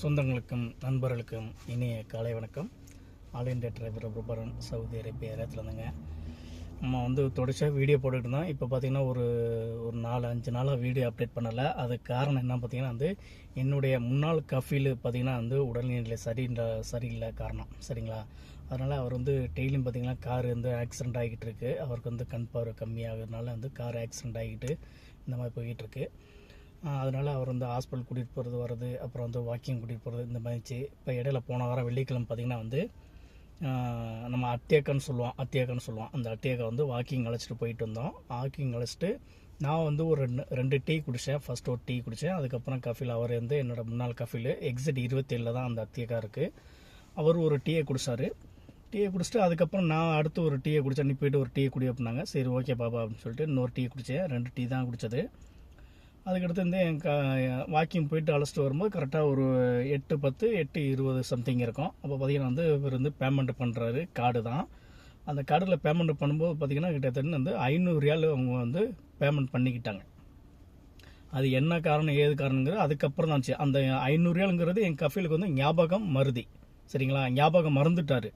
சொந்தங்களுக்கும் நண்பர்களுக்கும் இனிய காலை வணக்கம். All India driver Prabaran Saudi Arabia இடத்துல இருந்துங்க. நம்ம வந்து தொடர்ச்சியாக வீடியோ போட்டுக்கிட்டு இருந்தோம். இப்போ பார்த்தீங்கன்னா ஒரு ஒரு நாலு அஞ்சு நாளாக வீடியோ அப்டேட் பண்ணலை. அதுக்கு காரணம் என்ன பார்த்தீங்கன்னா வந்து என்னுடைய முன்னாள் கஃபீல் பார்த்தீங்கன்னா வந்து உடல்நிலை சரின்ற சரியில்லை காரணம். சரிங்களா? அதனால் அவர் வந்து டெய்லியும் பார்த்தீங்கன்னா கார் வந்து ஆக்சிடென்ட் ஆகிட்டு இருக்கு. அவருக்கு வந்து கண் பார்வை கம்மியாகிறதுனால வந்து கார் ஆக்சிடென்ட் ஆகிட்டு இந்த மாதிரி போய்கிட்டுருக்கு அதனால் அவர் வந்து ஹாஸ்பிட்டல் கூட்டிகிட்டு போகிறது வர்றது அப்புறம் வந்து வாக்கிங் கூட்டிகிட்டு போகிறது இந்த மாதிரிச்சு இப்போ இடையில போன வாரம் வெள்ளிக்கிழமை பார்த்தீங்கன்னா வந்து நம்ம அத்தியக்கன்னு சொல்லுவோம் அத்தியக்கன்னு சொல்லுவோம். அந்த அத்தியக்கை வந்து வாக்கிங் அழைச்சிட்டு போயிட்டு வந்தோம். வாக்கிங் அழைச்சிட்டு நான் வந்து ஒரு ரெண்டு ரெண்டு டீ குடித்தேன் ஃபர்ஸ்ட் ஒரு டீ குடித்தேன் அதுக்கப்புறம் கஃபில் அவர் வந்து என்னோட முன்னாள் கஃபில் எக்ஸிட் இருபத்தேழில் தான் அந்த அத்தியக்கா இருக்குது அவர் ஒரு டீயை குடித்தார் டீயை குடிச்சிட்டு அதுக்கப்புறம் நான் அடுத்து ஒரு டீயை குடித்தேன் அனுப்பிட்டு ஒரு டீ குடி அப்படின்னாங்க. சரி ஓகே பாபா அப்படின்னு சொல்லிட்டு இன்னொரு டீ குடித்தேன் ரெண்டு டீ தான் குடித்தது அதுக்கடுத்து வந்து என் க வாக்கிங் போயிட்டு அழைச்சிட்டு வரும்போது கரெக்டாக ஒரு எட்டு பத்து எட்டு இருபது சம்திங் இருக்கும். அப்போ பார்த்தீங்கன்னா வந்து இவர் வந்து பேமெண்ட் பண்ணுறாரு கார்டு தான். அந்த கார்டில் பேமெண்ட் பண்ணும்போது பார்த்திங்கன்னா கிட்டத்தட்ட வந்து ஐநூறுரியால் அவங்க வந்து பேமெண்ட் பண்ணிக்கிட்டாங்க. அது என்ன காரணம் ஏது காரணங்கிறது அதுக்கப்புறம் தான் ஆச்சு. அந்த ஐநூறுரியாலுங்கிறது என் கஃபீலுக்கு வந்து ஞாபகம் மருதி. சரிங்களா? ஞாபகம் மறந்துட்டார்.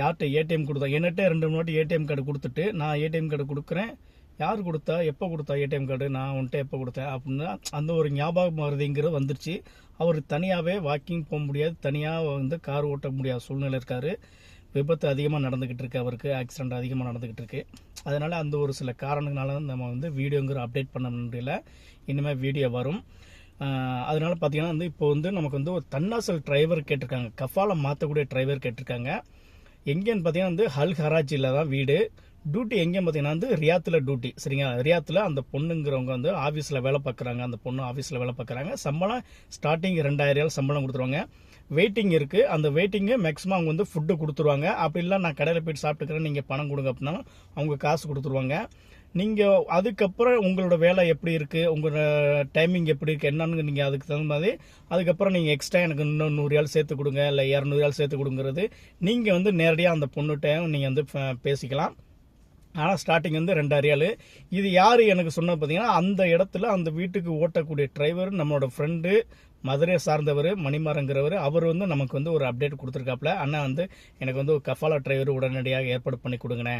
யார்கிட்ட ஏடிஎம் கொடுத்தா என்கிட்ட ரெண்டு மூணு வாட்டி ஏடிஎம் கார்டு கொடுத்துட்டு நான் ஏடிஎம் கார்டு கொடுக்குறேன். யார் கொடுத்தா எப்போ கொடுத்தா ஏடிஎம் கார்டு நான் உன்ட்ட எப்போ கொடுத்தேன்? அப்படின்னு அந்த ஒரு ஞாபகம் மருதிங்கிறது வந்துருச்சு. அவர் தனியாகவே வாக்கிங் போக முடியாது. தனியாக வந்து கார் ஓட்ட முடியாத சூழ்நிலை இருக்காரு. விபத்து அதிகமாக நடந்துக்கிட்டு இருக்கு அவருக்கு. ஆக்சிடென்ட் அதிகமாக நடந்துக்கிட்டு இருக்கு. அதனால் அந்த ஒரு சில காரணங்களால நம்ம வந்து வீடியோங்கிற அப்டேட் பண்ண முடியல. இனிமேல் வீடியோ வரும். அதனால் பார்த்தீங்கன்னா வந்து இப்போ வந்து நமக்கு வந்து ஒரு தன்னாசல் டிரைவர் கேட்டிருக்காங்க. கஃபாலை மாற்றக்கூடிய டிரைவர் கேட்டிருக்காங்க. எங்கேன்னு பார்த்தீங்கன்னா வந்து ஹல் ஹராஜியில் தான் வீடு. டியூட்டி எங்கே பார்த்தீங்கன்னா வந்து ரியாத்தில் டியூட்டி சரிங்களா? ரியாத்தில் அந்த பொண்ணுங்கிறவங்க வந்து ஆஃபீஸில் வேலை பார்க்குறாங்க. அந்த பொண்ணு ஆஃபீஸில் வேலை பார்க்குறாங்க. சம்பளம் ஸ்டார்டிங் ரெண்டாயிரம் சம்பளம் கொடுத்துருவாங்க. வெயிட்டிங் இருக்குது அந்த வெயிட்டிங்கு மேக்ஸிமம் அவங்க வந்து ஃபுட்டு கொடுத்துருவாங்க. அப்படி இல்லை நான் கடையில் போயிட்டு சாப்பிட்டுக்கிறேன். நீங்கள் பணம் கொடுங்க அப்படின்னா அவங்க காசு கொடுத்துருவாங்க. நீங்கள் அதுக்கப்புறம் உங்களோட வேலை எப்படி இருக்குது உங்களோட டைமிங் எப்படி இருக்குது என்னன்னு நீங்கள் அதுக்கு தகுந்த மாதிரி அதுக்கப்புறம் நீங்கள் எக்ஸ்ட்ரா எனக்கு இன்னும் நூறு ஆள் சேர்த்து கொடுங்க. இல்லை இரநூறு ஆள் சேர்த்து கொடுங்கிறது. நீங்கள் வந்து நேரடியாக அந்த பொண்ணுகிட்ட நீங்கள் வந்து பேசிக்கலாம். ஆனால் ஸ்டார்டிங் வந்து ரெண்டு ரியாலு இது யார் எனக்கு சொன்னது பார்த்தீங்கன்னா அந்த இடத்துல அந்த வீட்டுக்கு ஓட்டக்கூடிய டிரைவர் நம்மளோட ஃப்ரெண்டு மதுரை சார்ந்தவர் மணிமாறங்கிறவர் அவர் வந்து நமக்கு வந்து ஒரு அப்டேட் கொடுத்துருக்காப்புல. அண்ணா வந்து எனக்கு வந்து ஒரு கஃபாலா டிரைவர் உடனடியாக ஏற்பாடு பண்ணி கொடுங்கண்ணே.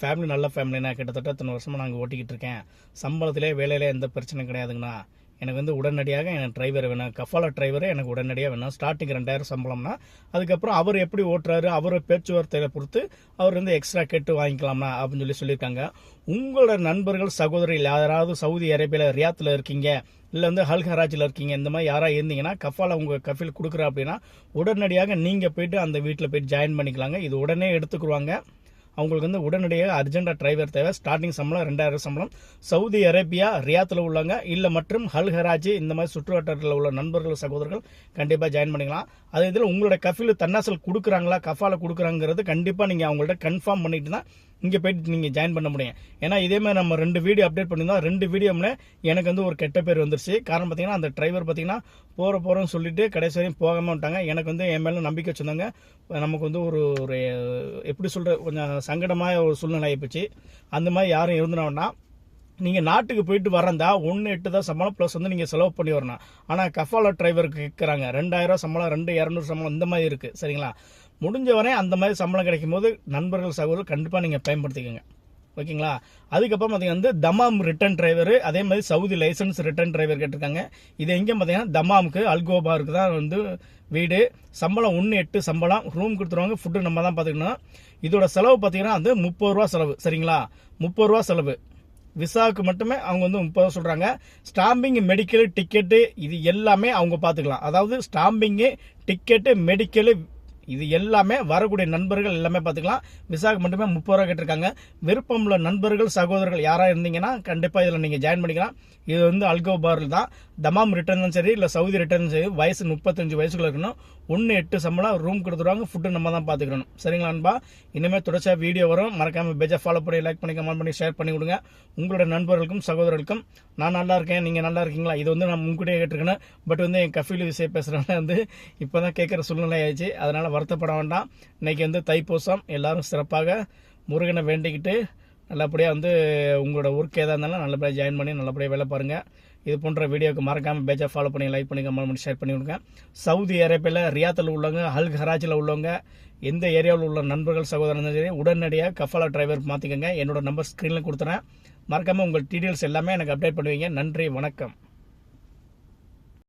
ஃபேமிலி நல்ல ஃபேமிலிண்ணா கிட்டத்தட்ட இத்தனை வருஷமாக நாங்கள் ஓட்டிக்கிட்டு இருக்கேன். சம்பளத்திலே வேலையிலே எந்த பிரச்சனையும் கிடையாதுங்கண்ணா. எனக்கு வந்து உடனடியாக எனக்கு டிரைவர் வேணும் கஃபாலா டிரைவரே எனக்கு உடனடியாக வேணும் ஸ்டார்டிங் ரெண்டாயிரம் சம்பளம்னா அதுக்கப்புறம் அவர் எப்படி ஓட்டுறாரு அவர் பேச்சுவார்த்தையில் பொறுத்து அவர் வந்து எக்ஸ்ட்ரா கேட்டு வாங்கிக்கலாம்னா அப்படின்னு சொல்லி சொல்லியிருக்காங்க. உங்களோட நண்பர்கள் சகோதரிகள் யாராவது சவுதி அரேபியாவில் ரியாத்தில் இருக்கீங்க இல்லை வந்து ஹல்ஹராஜில் இருக்கீங்க இந்த மாதிரி யாராக இருந்தீங்கன்னா கஃபால உங்கள் கஃபில் கொடுக்குற அப்படின்னா உடனடியாக நீங்கள் போயிட்டு அந்த வீட்டில் போயிட்டு ஜாயின் பண்ணிக்கலாங்க. இது உடனே எடுத்துக்குருவாங்க. அவங்களுக்கு வந்து உடனடியாக அர்ஜென்ட்டாக டிரைவர் தேவை. ஸ்டார்டிங் சம்பளம் ரெண்டாயிரம் சம்பளம். சவுதி அரேபியா ரியாத்தில் உள்ளவங்க இல்லை மற்றும் ஹல் ஹராஜி இந்த மாதிரி சுற்றுவட்டாரத்தில் உள்ள நண்பர்கள் சகோதரர்கள் கண்டிப்பாக ஜாயின் பண்ணிக்கலாம். அதே இதில் உங்களோட கஃபில் தன்னாசல் கொடுக்குறாங்களா கஃபாவில் கொடுக்குறாங்கிறது கண்டிப்பாக நீங்கள் அவங்கள்ட்ட கன்ஃபார்ம் பண்ணிட்டு தான் இங்கே போயிட்டு நீங்கள் ஜாயின் பண்ண முடியும். ஏன்னா இதே மாதிரி நம்ம ரெண்டு வீடியோ அப்டேட் பண்ணியிருந்தோம் ரெண்டு வீடியோவில் எனக்கு வந்து ஒரு கெட்ட பேர் வந்துருச்சு. காரணம் பார்த்தீங்கன்னா அந்த டிரைவர் பார்த்தீங்கன்னா போகிற போகிறோன்னு சொல்லிட்டு கடைசி வரையும் போகாமல் விட்டாங்க. எனக்கு வந்து என் மேலே நம்பிக்கை வச்சுருந்தாங்க. நமக்கு வந்து ஒரு ஒரு எப்படி சொல்கிற கொஞ்சம் சங்கடமாக ஒரு சூழ்நிலை ஆகிப்போச்சு அந்த மாதிரி யாரும் இருந்துட நீங்கள் நாட்டுக்கு போயிட்டு வரந்தா ஒன்று எட்டு தான் சம்பளம் ப்ளஸ் வந்து நீங்கள் செலவு பண்ணி வரணும். ஆனால் கஃபாலா டிரைவருக்கு கேட்குறாங்க ரெண்டாயிரம் சம்பளம் ரெண்டு இரநூறு சம்பளம் இந்த மாதிரி இருக்குது சரிங்களா? முடிஞ்ச வரை அந்த மாதிரி சம்பளம் கிடைக்கும் போது நண்பர்கள் சகோதரர் கண்டிப்பாக நீங்கள் பயன்படுத்திக்கோங்க. ஓகேங்களா? அதுக்கப்புறம் பார்த்தீங்கன்னா வந்து தமாம் ரிட்டர்ன் டிரைவர் அதே மாதிரி சவுதி லைசன்ஸ் ரிட்டர்ன் டிரைவர் கேட்டிருக்காங்க. இது எங்கே பார்த்தீங்கன்னா தமாமுக்கு அல்கோபாருக்கு தான் வந்து வீடு. சம்பளம் ஒன்று எட்டு சம்பளம். ரூம் கொடுத்துருவாங்க ஃபுட்டு நம்ம தான் பார்த்துக்கணும் இதோட செலவு பார்த்தீங்கன்னா வந்து முப்பது ரூபா செலவு சரிங்களா? முப்பது ரூபா செலவு. விசாவுக்கு மட்டுமே அவங்க வந்து முப்பது ரூபா சொல்கிறாங்க ஸ்டாம்பிங் மெடிக்கல் டிக்கெட்டு இது எல்லாமே அவங்க பார்த்துக்கலாம் அதாவது ஸ்டாம்பிங்கு டிக்கெட்டு மெடிக்கலு இது எல்லாமே வரக்கூடிய நண்பர்கள் எல்லாமே பார்த்துக்கலாம். விசாக்கு மட்டுமே முப்பது ரூபா கேட்டிருக்காங்க. விருப்பம் உள்ள நண்பர்கள் சகோதரர்கள் யாராக இருந்தீங்கன்னா கண்டிப்பாக இதில் நீங்கள் ஜாயின் பண்ணிக்கலாம். இது வந்து அல்கோபாரில் தான். தமாம் ரிட்டர்னும் சரி இல்லை சவுதி ரிட்டர்னும் சரி. வயசு முப்பத்தஞ்சு வயசுக்குள்ள இருக்கணும். ஒன்று எட்டு சம்பளம் ரூம் கொடுத்துருவாங்க. ஃபுட்டு நம்ம தான் பார்த்துக்கணும். சரிங்களா அன்பா இனிமேல் தொடர்ச்சியாக வீடியோ வரும். மறக்காமல் பேஜை ஃபாலோ பண்ணி லைக் பண்ணி கமெண்ட் பண்ணி ஷேர் பண்ணி கொடுங்க. உங்களோட நண்பர்களுக்கும் சகோதரர்களுக்கும் நான் நல்லா இருக்கேன் நீங்கள் நல்லா இருக்கீங்களா? இது வந்து நான் முன்கூட்டியே கேட்டிருக்கேன். பட் வந்து என் கஃபீல் விஷயம் பேசுகிறவங்க வந்து இப்போ தான் கேட்குற சூழ்நிலை ஆயிடுச்சு. அதனால் வருத்தப்பட வேண்டாம். இன்றைக்கி வந்து தைப்பூசம். எல்லாரும் சிறப்பாக முருகனை வேண்டிக்கிட்டு நல்லபடியாக வந்து உங்களோட ஒர்க் எதாக இருந்தாலும் நல்லபடியாக ஜாயின் பண்ணி நல்லபடியாக வேலை பாருங்கள் இது போன்ற வீடியோக்கு மறக்காமல் பேஜை ஃபாலோ பண்ணி லைக் பண்ணி கமெண்ட் பண்ணி ஷேர் பண்ணி விடுங்க சவுதி அரேபியாவில் ரியாத்தில் உள்ளவங்க அல் ஹராஜில் உள்ளவங்க எந்த ஏரியாவில் உள்ள நண்பர்கள் சகோதரன் சரி உடனடியாக கஃபாலா டிரைவர் மாற்றிக்கோங்க என்னோட நம்பர் ஸ்க்ரீனில் கொடுத்துறேன். மறக்காமல் உங்கள் டீட்டெயில்ஸ் எல்லாமே எனக்கு அப்டேட் பண்ணுவீங்க. நன்றி வணக்கம்.